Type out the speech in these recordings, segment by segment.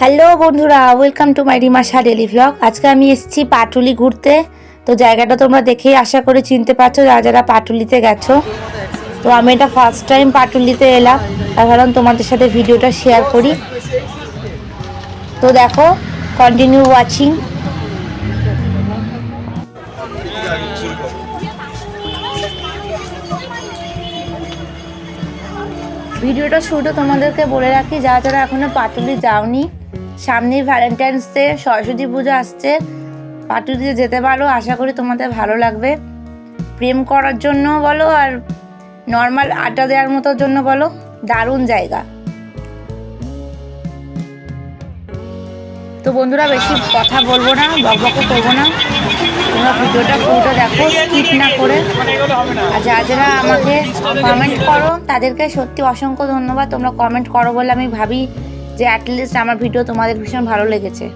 Hello বন্ধুরা welcome to my Rimasha daily vlog আজকে আমি এসেছি পাটুলি ঘুরতে। তো জায়গাটা তোমরা দেখেই আশা করে চিনতে পারছ, যারা যারা পাটুলিতে গেছো। তো আমি এটা ফার্স্ট টাইম পাটুলিতে এলাম তার কারণ তোমাদের সাথে ভিডিওটা শেয়ার করি। তো দেখো কন্টিনিউ ওয়াচিং ভিডিওটা শুরুটা তোমাদেরকে বলে রাখি, যারা যারা এখনও পাটুলি যাওনি সামনেই ভ্যালেন্টাইন্স ডে সরস্বতী পুজো আসছে। পাটুলিতে যেতে পারো, আশা করি তোমাদের ভালো লাগবে। প্রেম করার জন্য বলো আর নর্মাল আড্ডা দেওয়ার মতো জন্য বলো, দারুণ জায়গা। তো বন্ধুরা, বেশি কথা বলব না বকবকও করব না। তোমরা ভিডিওটা পুরোটা দেখো স্কিপ না করে। আর যারা যারা আমাকে কমেন্ট করো, তাদেরকে সত্যি অসংখ্য ধন্যবাদ। তোমরা কমেন্ট করো বলে আমি ভাবি যে অ্যাটলিস্ট আমার ভিডিও তোমাদের ভীষণ ভালো লেগেছে।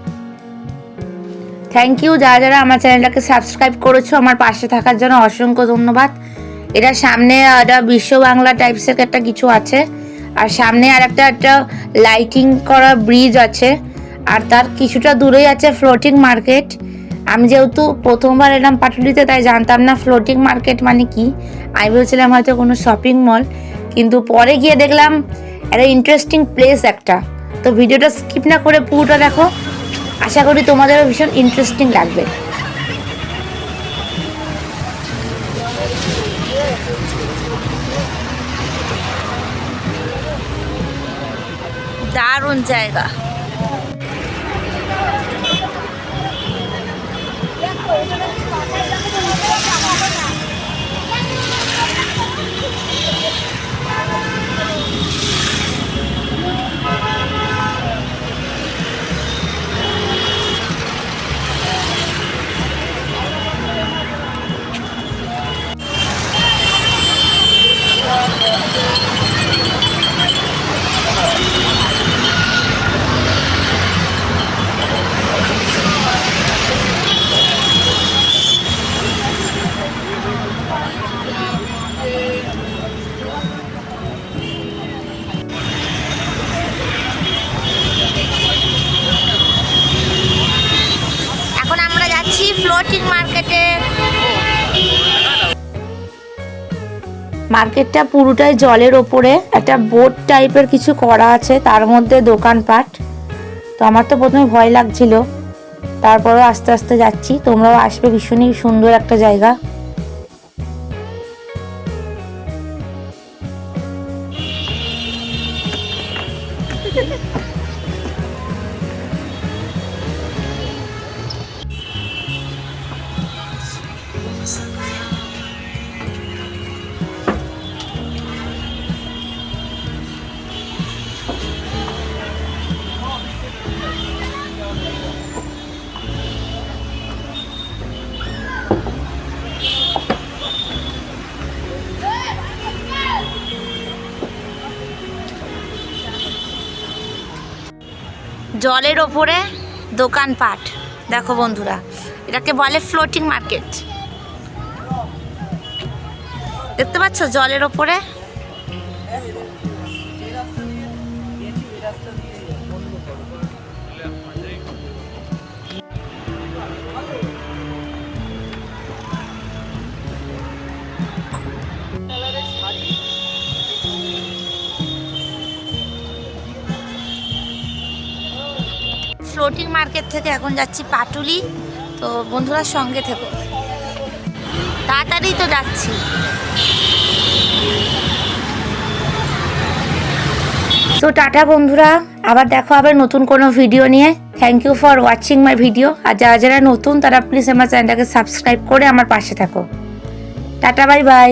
থ্যাংক ইউ যারা যারা আমার চ্যানেলটাকে সাবস্ক্রাইব করেছ, আমার পাশে থাকার জন্য অসংখ্য ধন্যবাদ। এটা সামনে একটা বিশ্ব বাংলা টাইপসের একটা কিছু আছে। আর সামনে আর একটা একটা লাইটিং করা ব্রিজ আছে। আর তার কিছুটা দূরেই আছে ফ্লোটিং মার্কেট আমি যেহেতু প্রথমবার এলাম পাটুলিতে, তাই জানতাম না ফ্লোটিং মার্কেট মানে কি। আমি ভেবেছিলাম হয়তো কোনো শপিং মল কিন্তু পরে গিয়ে দেখলাম, একটা ইন্টারেস্টিং প্লেস একটা। তো ভিডিওটা স্কিপ না করে পুরোটা দেখো। আশা করি তোমাদেরও ভীষণ ইন্টারেস্টিং লাগবে। দারুণ জায়গা। ফ্লোটিং মার্কেটে মার্কেটটা পুরোটাই জলের ওপরে। একটা বোট টাইপের কিছু করা আছে, তার মধ্যে দোকানপাট। তো আমার তো প্রথমে ভয় লাগছিল। তারপরও আস্তে আস্তে যাচ্ছি। তোমরাও আসবে, ভীষণই সুন্দর একটা জায়গা। জলের ওপরে দোকানপাট দেখো বন্ধুরা এটাকে বলে ফ্লোটিং মার্কেট দেখতে পাচ্ছ জলের ওপরে? ফ্লোটিং মার্কেট থেকে এখন যাচ্ছি পাটুলি। তো বন্ধুরা সঙ্গে থেকো। তাড়াতাড়ি তো যাচ্ছি। তো টাটা বন্ধুরা। আবার দেখো আবার নতুন কোনো ভিডিও নিয়ে। Thank you for watching my video আর যারা যারা নতুন, তারা প্লিজ আমার চ্যানেলটাকে সাবস্ক্রাইব করে আমার পাশে থাকো। Tata bye bye